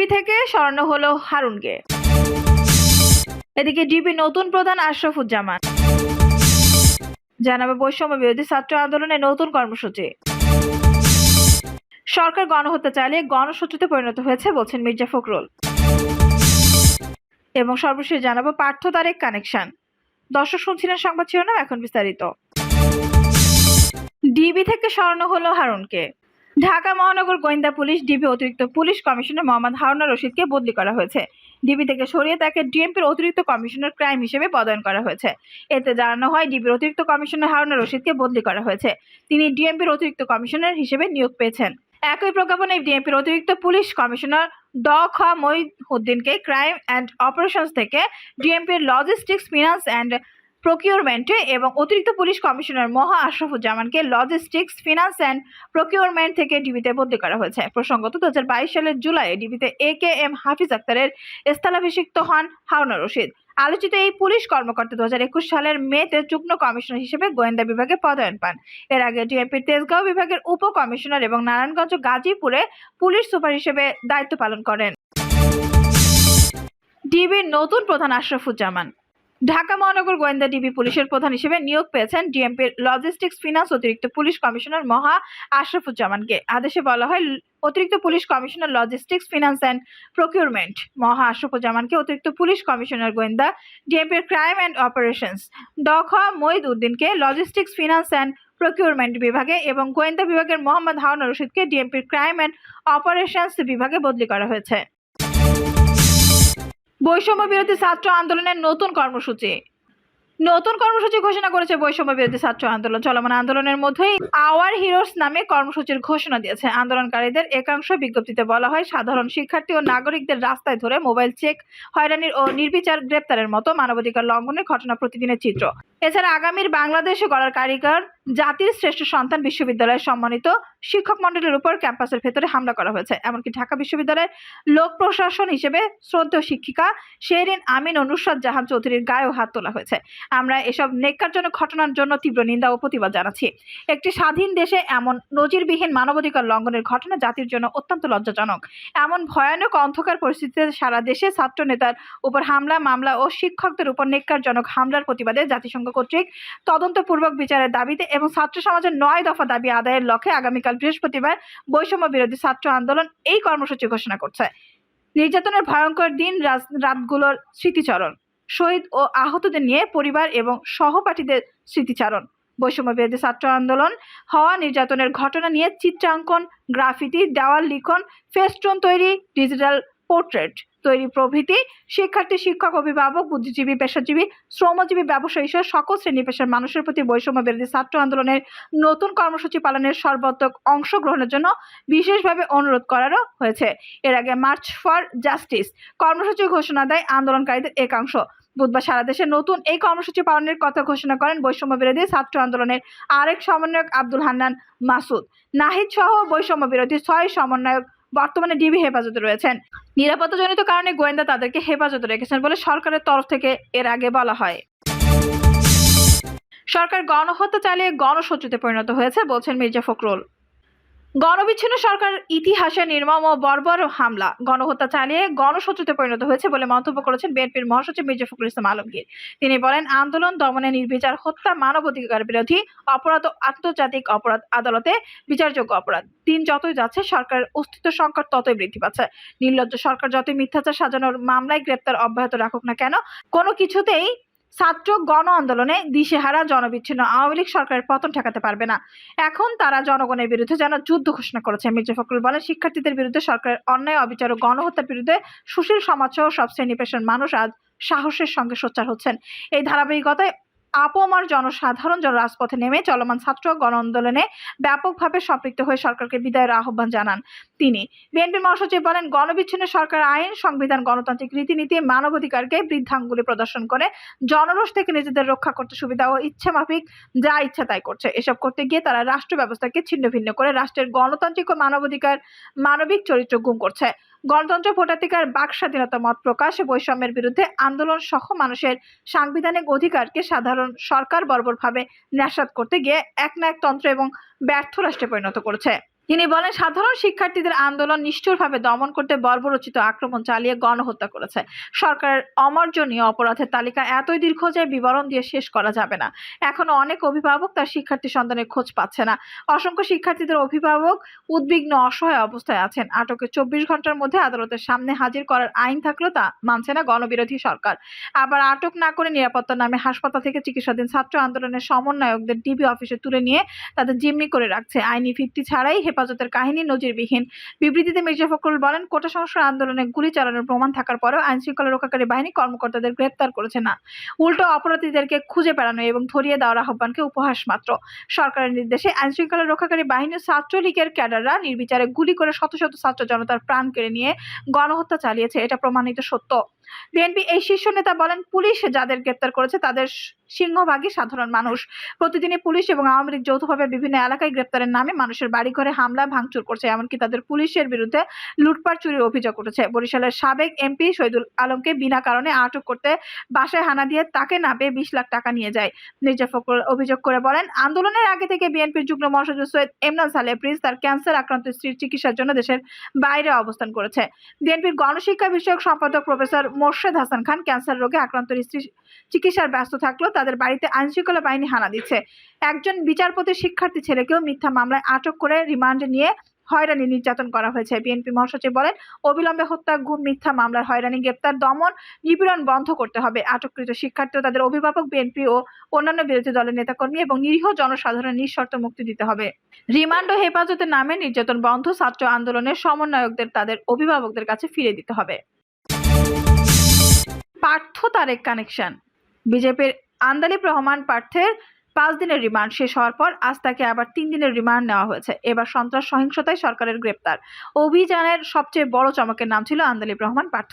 DB থেকে সরানো হলো হারুনকে। এদিকে ডিবি নতুন প্রধান আশরাফুজ্জামান। জানাবে বৈষম্য বিরোধী ছাত্র আন্দোলনের নতুন কর্মসূচি। সরকার গণহত্যা চালিয়ে গণশত্রুতে পরিণত হয়েছে, বলছেন মির্জা ফখরুল। এবং সর্বশেষ জানাব পার্থ তারেক কানেকশন। দর্শক শুনছিলেন সংবাদ শিরোনাম, এখন বিস্তারিত। ডিবি থেকে সরানো হলো হারুনকে। ঢাকা মহানগর গোয়েন্দা পুলিশ, ডিবি অতিরিক্ত পুলিশ কমিশনার মোহাম্মদ হারুনা রশিদকে বদলি করা হয়েছে। ডিবি থেকে সরিয়ে তাকে ডিএমপির অতিরিক্ত কমিশনার ক্রাইম হিসেবে পদায়ন করা হয়েছে। এতে জানানো হয়, ডিবির অতিরিক্ত কমিশনার হারুনা রশিদকে বদলি করা হয়েছে। তিনি ডিএমপির অতিরিক্ত কমিশনার হিসেবে নিয়োগ পেয়েছেন। একই প্রজ্ঞাপনে ডিএমপির অতিরিক্ত পুলিশ কমিশনার ড খ মহিউদ্দিনকে ক্রাইম অ্যান্ড অপারেশনস থেকে ডিএমপির লজিস্টিক্স, ফিনান্স অ্যান্ড প্রকিউরমেন্টে এবং অতিরিক্ত পুলিশ কমিশনার মহা আশরাফুজ্জামানকে লজিস্টিক্স ফিনান্স অ্যান্ড প্রকিউরমেন্ট থেকে ডিবিতে বদলি করা হয়েছে। প্রসঙ্গত দু হাজার বাইশ সালের জুলাইয়ে ডিবিতে এ কে এম হাফিজ আক্তারের স্থলাভিষিক্ত হন হাওনা রশিদ। আলোচিত এই পুলিশ কর্মকর্তা দু হাজার একুশ সালের মেতে যুগ্ম কমিশনার হিসেবে গোয়েন্দা বিভাগে পদায়ন পান। এর আগে ডিএমপির তেজগাঁও বিভাগের উপ কমিশনার এবং নারায়ণগঞ্জ গাজীপুরে পুলিশ সুপার হিসেবে দায়িত্ব পালন করেন। ডিবির নতুন প্রধান আশরাফুজ্জামান। ঢাকা মহানগর গোয়েন্দা ডিবি পুলিশের প্রধান হিসেবে নিয়োগ পেয়েছেন ডিএমপির লজিস্টিক্স, ফিনান্স অতিরিক্ত পুলিশ কমিশনার মহা আশরাফুজ্জামানকে। আদেশে বলা হয়, অতিরিক্ত police commissioner, logistics, finance and procurement মহা আশরাফুজ্জামানকে অতিরিক্ত পুলিশ কমিশনার গোয়েন্দা ডিএমপির ক্রাইম অ্যান্ড অপারেশনস দখ মঈদ উদ্দিনকে লজিস্টিক্স, ফিনান্স অ্যান্ড প্রকিউরমেন্ট বিভাগে এবং গোয়েন্দা বিভাগের মোহাম্মদ হারুন রশিদকে ডিএমপির ক্রাইম অ্যান্ড অপারেশনস বিভাগে বদলি করা হয়েছে। বৈষম্য বিরোধী ছাত্র আন্দোলনের নতুন কর্মসূচি। নতুন কর্মসূচি ঘোষণা করেছে বৈষম্য বিরোধী ছাত্র আন্দোলন। চলমান আন্দোলনের মধ্যেই আওয়ার হিরোস নামে কর্মসূচির ঘোষণা দিয়েছে। আন্দোলনকারীদের একাংশ বিজ্ঞপ্তিতে বলা হয়, সাধারণ শিক্ষার্থী ও নাগরিকদের রাস্তায় ধরে মোবাইল চেক, হয়রানির ও নির্বিচার গ্রেপ্তারের মতো মানবাধিকার লঙ্ঘনের ঘটনা প্রতিদিনের চিত্র। এছাড়া আগামীর বাংলাদেশে গড়ার কারিগর জাতির শ্রেষ্ঠ সন্তান বিশ্ববিদ্যালয়ের সম্মানিত শিক্ষক মন্ডলের উপর ক্যাম্পাসের ভেতরে হামলা করা হয়েছে। এমনকি ঢাকা বিশ্ববিদ্যালয়ের লোক প্রশাসন হিসেবে শ্রদ্ধেয় শিক্ষিকা শেরিন আমিন নুসরাত জাহান চৌধুরীর গায়েও হাত তোলা হয়েছে। আমরা এসব নেককারজনক ঘটনার জন্য তীব্র নিন্দা ও প্রতিবাদ জানাচ্ছি। একটি স্বাধীন দেশে এমন নজিরবিহীন মানবাধিকার লঙ্ঘনের ঘটনা জাতির জন্য অত্যন্ত লজ্জাজনক। এমন ভয়ানক অন্ধকার পরিস্থিতিতে সারা দেশে ছাত্র নেতার উপর হামলা, মামলা ও শিক্ষকদের উপর নেককারজনক হামলার প্রতিবাদে জাতিসংঘ কর্তৃক তদন্তপূর্বক বিচারের দাবিতে এবং ছাত্র সমাজের নয় দফা দাবি আদায়ের লক্ষ্যে আগামীকাল বৃহস্পতিবার বৈষম্য বিরোধী ছাত্র আন্দোলন এই কর্মসূচি ঘোষণা করছে। নির্যাতনের ভয়ঙ্কর দিন রাত- রাতগুলোর স্মৃতিচরণ, শহীদ ও আহতদের নিয়ে পরিবার এবং সহপাঠীদের স্মৃতিচারণ। বৈষম্য বিরোধী ছাত্র আন্দোলন হওয়া, নির্যাতনের ঘটনা নিয়ে চিত্রাঙ্কন, গ্রাফিতি, দেওয়াল লিখন, ফেস্টুন তৈরি, ডিজিটাল পোর্ট্রেট তৈরি প্রভৃতি, শিক্ষার্থী, শিক্ষক, অভিভাবক, বুদ্ধিজীবী, পেশাজীবী, শ্রমজীবী, ব্যবসায়ী সহ সকল শ্রেণি পেশার মানুষের প্রতি বৈষম্য বিরোধী ছাত্র আন্দোলনের নতুন কর্মসূচি পালনের সর্বাত্মক অংশগ্রহণের জন্য বিশেষভাবে অনুরোধ করারও হয়েছে। এর আগে মার্চ ফর জাস্টিস কর্মসূচি ঘোষণা দেয় আন্দোলনকারীদের একাংশ। বুধবার সারা দেশে নতুন এই কর্মসূচি পালনের কথা ঘোষণা করেন বৈষম্য বিরোধী ছাত্র আন্দোলনের আরেক সমন্বয়ক আব্দুল হান্নান মাসুদ। নাহিদ সহ বৈষম্য বিরোধী ছয় সমন্বয়ক বর্তমানে ডিবি হেফাজতে রয়েছেন। নিরাপত্তাজনিত কারণে গোয়েন্দা তাদেরকে হেফাজতে রেখেছেন বলে সরকারের তরফ থেকে এর আগে বলা হয়। সরকার গণহত্যা চালিয়ে গণশত্রুতে পরিণত হয়েছে, বলছেন মির্জা ফখরুল। গণবিচ্ছিন্ন সরকার ইতিহাসে নির্মম ও বর্বর হামলা। গণহত্যা চালিয়ে গণশত্রুতে পরিণত হয়েছে বলে মন্তব্য করেছেন বিএনপির মহাসচিব মির্জা ফখরুল ইসলাম আলমগীর। তিনি বলেন, আন্দোলন দমনে নির্বিচার হত্যা মানবাধিকার বিরোধী অপরাধ ও আন্তর্জাতিক অপরাধ আদালতে বিচারযোগ্য অপরাধ। দিন যতই যাচ্ছে, সরকারের অস্তিত্ব সংকট ততই বৃদ্ধি পাচ্ছে। নির্লজ্জ সরকার যতই মিথ্যাচার সাজানোর মামলায় গ্রেপ্তার অব্যাহত রাখুক না কেন, কোনো কিছুতেই ছাত্র গণ আন্দোলনে দিশেহারা জনবিচ্ছিন্ন আওয়ামী লীগ সরকারের পতন ঠেকাতে পারবে না। এখন তারা জনগণের বিরুদ্ধে যেন যুদ্ধ ঘোষণা করেছে। মির্জা ফখরুল বলেন, শিক্ষার্থীদের বিরুদ্ধে সরকারের অন্যায়, অবিচার ও গণহত্যার বিরুদ্ধে সুশীল সমাজ সহ সব শ্রেণি পেশার মানুষ আজ সাহসের সঙ্গে সোচ্চার হচ্ছেন। এই ধারাবাহিকতায় আপমার জনসাধারণ জন রাজপথে নেমে চলমান ছাত্র গণ আন্দোলনে ব্যাপকভাবে সম্পৃক্ত হয়ে সরকারকে বিদায়ের আহ্বান জানান তিনি। বিএনপি মহাসচিব বলেন, গণবিচ্ছিন্ন সরকার আইন, সংবিধান, গণতান্ত্রিক রীতিনীতি, মানবাধিকারকে বৃদ্ধাঙ্গুলি প্রদর্শন করে, জনরোষ থেকে নিজেদের রক্ষা করতে সুবিধা ও ইচ্ছা মাফিক যা ইচ্ছা তাই করছে। এসব করতে গিয়ে তারা রাষ্ট্র ব্যবস্থাকে ছিন্ন ভিন্ন করে রাষ্ট্রের গণতান্ত্রিক ও মানবাধিকার, মানবিক চরিত্র গুম করছে। গণতন্ত্র ভোটাধিকার বাক স্বাধীনতা মত প্রকাশ বৈষম্যের বিরুদ্ধে আন্দোলন সহ মানুষের সাংবিধানিক অধিকারকে সাধারণ সরকার বর্বরভাবে ন্যাসাত করতে গিয়ে এক না এক তন্ত্র এবং ব্যর্থ রাষ্ট্রে পরিণত করেছে। তিনি বলেন, সাধারণ শিক্ষার্থীদের আন্দোলন নিষ্ঠুরভাবে দমন করতে বর্বরচিত আক্রমণ চালিয়ে গণহত্যা করেছে। সরকারের অমর্জনীয় অপরাধের তালিকা এতই দীর্ঘ যে বিবরণ দিয়ে শেষ করা যাবে না। এখনও অনেক অভিভাবক তার শিক্ষার্থী সন্তানের খোঁজ পাচ্ছে না। অসংখ্য শিক্ষার্থীদের অভিভাবক উদ্বিগ্ন, অসহায় অবস্থায় আছেন। আটকে চব্বিশ ঘণ্টার মধ্যে আদালতের সামনে হাজির করার আইন থাকলেও তা মানছে না গণবিরোধী সরকার। আবার আটক না করে নিরাপত্তার নামে হাসপাতাল থেকে চিকিৎসাধীন ছাত্র আন্দোলনের সমন্বয়কদের ডিবি অফিসে তুলে নিয়ে তাদের জিম্মি করে রাখছে। আইনি ভিত্তি ছাড়াই হেফাজতের কাহিনী নজিরবিহীন। বিবৃতিতে মির্জা ফখরুল বলেন, কোটা সংস্কার আন্দোলনে গুলি চালানোর প্রমাণ থাকার পরেও আইন শৃঙ্খলা রক্ষাকারী বাহিনী কর্মকর্তাদের গ্রেপ্তার করেছে না। উল্টো অপরাধীদেরকে খুঁজে বেড়ানো এবং ধরিয়ে দেওয়ার আহ্বানকে উপহাস মাত্র। সরকারের নির্দেশে আইন শৃঙ্খলা রক্ষাকারী বাহিনী ছাত্রলীগের ক্যাডাররা নির্বিচারে গুলি করে শত শত ছাত্র জনতার প্রাণ কেড়ে নিয়ে গণহত্যা চালিয়েছে। এটা প্রমাণিত সত্য। বিএনপি এই শীর্ষ নেতা বলেন, পুলিশ যাদের গ্রেপ্তার করেছে তাদের সিংহভাগই সাধারণ মানুষ। প্রতিদিনই পুলিশ এবং আওয়ামী লীগ যৌথভাবে বিভিন্ন এলাকায় গ্রেপ্তারের নামে মানুষের বাড়ি ঘরে হামলা, ভাঙচুর করছে, এমনকি তাদের পুলিশের বিরুদ্ধে লুটপাট, চুরির অভিযোগ উঠেছে। বরিশালের সাবেক এমপি শহীদুল আলমকে বিনা কারণে আটক করতে বাসায় হানা দিয়ে তাকে না পেয়ে বিশ লাখ টাকা নিয়ে যায়। মির্জা ফখরুল অভিযোগ করে বলেন, আন্দোলনের আগে থেকে বিএনপির যুগ্ম মহাসচিব সৈয়দ এমরান সালে প্রিন্স তার ক্যান্সার আক্রান্ত স্ত্রীর চিকিৎসার জন্য দেশের বাইরে অবস্থান করেছে। বিএনপির গণশিক্ষা বিষয়ক সম্পাদক প্রফেসর মোর্শেদ হাসান খান ক্যান্সার রোগে আক্রান্ত স্ত্রী চিকিৎসার ব্যস্ত থাকলেও তাদের বাড়িতে আইনশৃঙ্খলা বাহিনী হানা দিচ্ছে। একজন বিচারপতির শিক্ষার্থী ছেলেকেও মিথ্যা মামলায় আটক করে রিমান্ডে নিয়ে হয়রানি নির্যাতন করা হয়েছে। বিএনপি মহাসচিব বলেন, অবিলম্বে হত্যা, গুম, মিথ্যা মামলার হয়রানি, গ্রেপ্তার, দমন, নিপীড়ন বন্ধ করতে হবে। আটককৃত শিক্ষার্থী তাদের অভিভাবক, বিএনপি ও অন্যান্য বিরোধী দলের নেতাকর্মী এবং নিরীহ জনসাধারণ নিঃশর্ত মুক্তি দিতে হবে। রিমান্ড ও হেফাজতের নামে নির্যাতন বন্ধ, ছাত্র আন্দোলনের সমন্বয়কদের, তাদের অভিভাবকদের কাছে ফিরে দিতে হবে। পার্থ তারেক কানেকশন বিজেপির আন্দালিব রহমান পার্থের পাঁচ দিনের রিমান্ড শেষ হওয়ার পর আজ তাকে আবার তিন দিনের রিমান্ড নেওয়া হয়েছে। এবার সন্ত্রাস সহিংসতায় সরকারের গ্রেপ্তার। অভিযানের সবচেয়ে বড় চমকের নাম ছিল আন্দালিব রহমান পার্থ।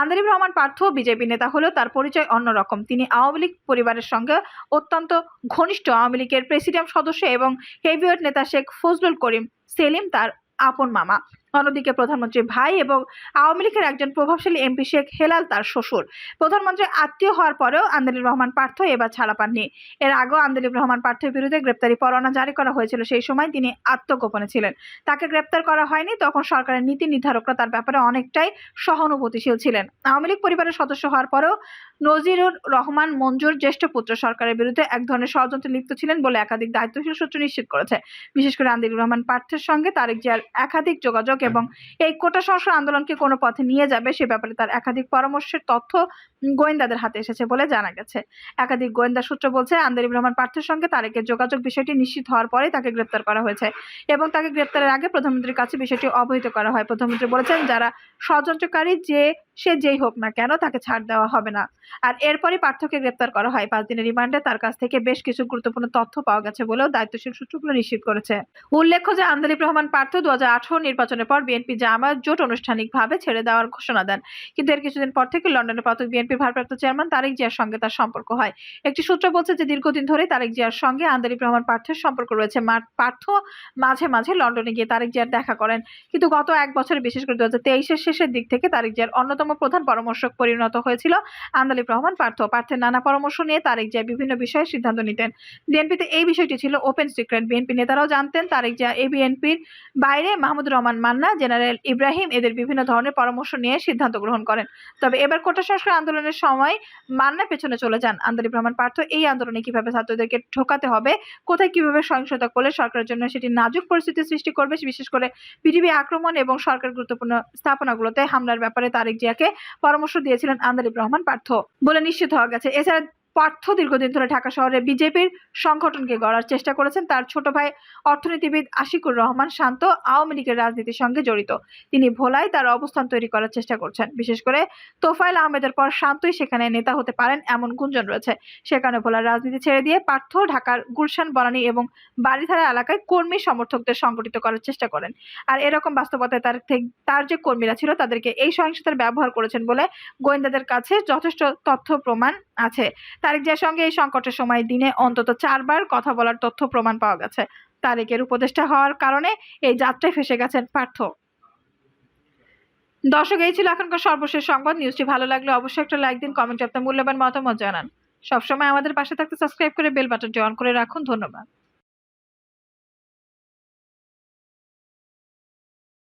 আন্দালিব রহমান পার্থ বিজেপি নেতা হলেও তার পরিচয় অন্যরকম। তিনি আওয়ামী লীগ পরিবারের সঙ্গে অত্যন্ত ঘনিষ্ঠ আওয়ামী লীগের প্রেসিডিয়াম সদস্য এবং হেভিওয়েট নেতা শেখ ফজলুল করিম সেলিম, তার আপন মামা। অন্যদিকে প্রধানমন্ত্রীর ভাই এবং আওয়ামী লীগের একজন প্রভাবশালী এমপি শেখ হেলাল তার শ্বশুর। প্রধানমন্ত্রীর আত্মীয় হওয়ার পরেও আন্দালিব রহমান পার্থ এবার ছাড়া পাননি। এর আগেও আন্দালিব রহমান পার্থের বিরুদ্ধে গ্রেপ্তারি পরোয়ানা জারি করা হয়েছিল, সেই সময় তিনি আত্মগোপনে ছিলেন। তাকে গ্রেপ্তার করা হয়নি, তখন সরকারের নীতি নির্ধারকরা তার ব্যাপারে অনেকটাই সহানুভূতিশীল ছিলেন। আওয়ামী লীগ পরিবারের সদস্য হওয়ার পরেও নজিরুর রহমান মঞ্জুর জ্যেষ্ঠ পুত্র সরকারের বিরুদ্ধে এক ধরনের ষড়যন্ত্রে লিপ্ত ছিলেন বলে একাধিক দায়িত্বশীল সূত্র নিশ্চিত করেছে। বিশেষ করে আন্দিল রহমান পার্থের সঙ্গে তারেক জিয়ার একাধিক যোগাযোগ এবং এই কোটা সংস্কার আন্দোলনকে কোনো পথে নিয়ে যাবে সে ব্যাপারে তার একাধিক পরামর্শের তথ্য গোয়েন্দাদের হাতে এসেছে বলে জানা গেছে। একাধিক গোয়েন্দা সূত্র বলছে আন্দারিব রহমান পার্থের সঙ্গে তারেকের যোগাযোগ বিষয়টি নিশ্চিত হওয়ার পরে তাকে গ্রেপ্তার করা হয়েছে এবং তাকে গ্রেপ্তারের আগে প্রধানমন্ত্রীর কাছে বিষয়টি অবহিত করা হয়। প্রধানমন্ত্রী বলেছেন যারা ষড়যন্ত্রকারী যে সে যেই হোক না কেন তাকে ছাড় দেওয়া হবে না। আর এরপরই পার্থকে গ্রেপ্তার করা হয়। পাঁচ দিনের রিমান্ডে তার কাছ থেকে বেশ কিছু গুরুত্বপূর্ণ তথ্য পাওয়া গেছে বলেও দায়িত্বশীল সূত্রগুলো নিশ্চিত করেছে। উল্লেখ্য যে আন্দালিব রহমান পার্থ দু নির্বাচনের পর বিএনপি জামায়াত জোট আনুষ্ঠানিকভাবে ছেড়ে দেওয়ার ঘোষণা দেন। কিন্তু এর কিছুদিন পর থেকে লন্ডনে পতক বিএনপি ভারপ্রাপ্ত চেয়ারম্যান তারেক জিয়ার সঙ্গে তার সম্পর্ক হয়। একটি সূত্র বলছে যে, দীর্ঘদিন ধরে তারেক জিয়ার সঙ্গে আন্দালিব রহমান পার্থের সম্পর্ক রয়েছে। পার্থ মাঝে মাঝে লন্ডনে গিয়ে তারেক জিয়ার দেখা করেন। কিন্তু গত এক বছরে, বিশেষ করে দু হাজার শেষের দিক থেকে তারেক জিয়ার অন্যতম প্রধান পরামর্শক পরিণত হয়েছিল আন্দালিব রহমান পার্থ। পার্থের নানা পরামর্শ নিয়ে তারেক জিয়া বিভিন্ন বিষয়ে সিদ্ধান্ত নিতেন। বিএনপিতে এই বিষয়টি ছিল ওপেন সিক্রেট। বিএনপি নেতারাও জানতেন তারেক জিয়া এই বিএনপির বাইরে মাহমুদুর রহমান মান্না, জেনারেল ইব্রাহিম এদের বিভিন্ন ধরনের পরামর্শ নিয়ে সিদ্ধান্ত গ্রহণ করেন। তবে এবার কোটা সংস্কার আন্দোলনের সময় মান্না পেছনে চলে যান। আন্দালিব রহমান পার্থ, এই আন্দোলনে কীভাবে ছাত্রদেরকে ঠোকাতে হবে, কোথায় কীভাবে সহিংসতা করলে সরকারের জন্য সেটি নাজুক পরিস্থিতি সৃষ্টি করবে বিশেষ করে পিডিবি আক্রমণ এবং সরকার গুরুত্বপূর্ণ স্থাপনাগুলোতে হামলার ব্যাপারে তারেক জিয়াকে পরামর্শ দিয়েছিলেন আন্দালিব রহমান পার্থ। বলে নিশ্চিত হওয়া গেছে। এছাড়া পার্থ দীর্ঘদিন ধরে ঢাকা শহরে বিজেপির সংগঠনকে গড়ার চেষ্টা করেছেন। তার ছোট ভাই অর্থনীতিবিদ আশিকুর রহমান শান্ত আওয়ামী লীগের রাজনীতির সঙ্গে জড়িত। তিনি ভোলায় তার অবস্থান তৈরি করার চেষ্টা করছেন। বিশেষ করে তোফায়েল আহমেদের পর শান্তই সেখানে নেতা হতে পারেন এমন গুঞ্জন রয়েছে। সে কারণে ভোলার রাজনীতি ছেড়ে দিয়ে পার্থ ঢাকার গুলশান, বনানী এবং বাড়িধারা এলাকায় কর্মী সমর্থকদের সংগঠিত করার চেষ্টা করেন। আর এরকম বাস্তবতায় তার তার যে কর্মীরা ছিল, তাদেরকে এই সহিংসতার ব্যবহার করেছেন বলে গোয়েন্দাদের কাছে যথেষ্ট তথ্য প্রমাণ আছে। তারেক জিয়ার সঙ্গে এই সংকটের সময় দিনে অন্তত চারবার কথা বলার তথ্য প্রমাণ পাওয়া গেছে। তারেকের উপদেষ্টা হওয়ার কারণে এই যাত্রায় ফেসে গেছেন পার্থ। দর্শক, এই ছিল এখনকার সর্বশেষ সংবাদ। নিউজটি ভালো লাগলে অবশ্যই একটা লাইক দিন, কমেন্টে আপনার মূল্যবান মতামত জানান। সবসময় আমাদের পাশে থাকতে সাবস্ক্রাইব করে বেল বাটনটি অন করে রাখুন। ধন্যবাদ।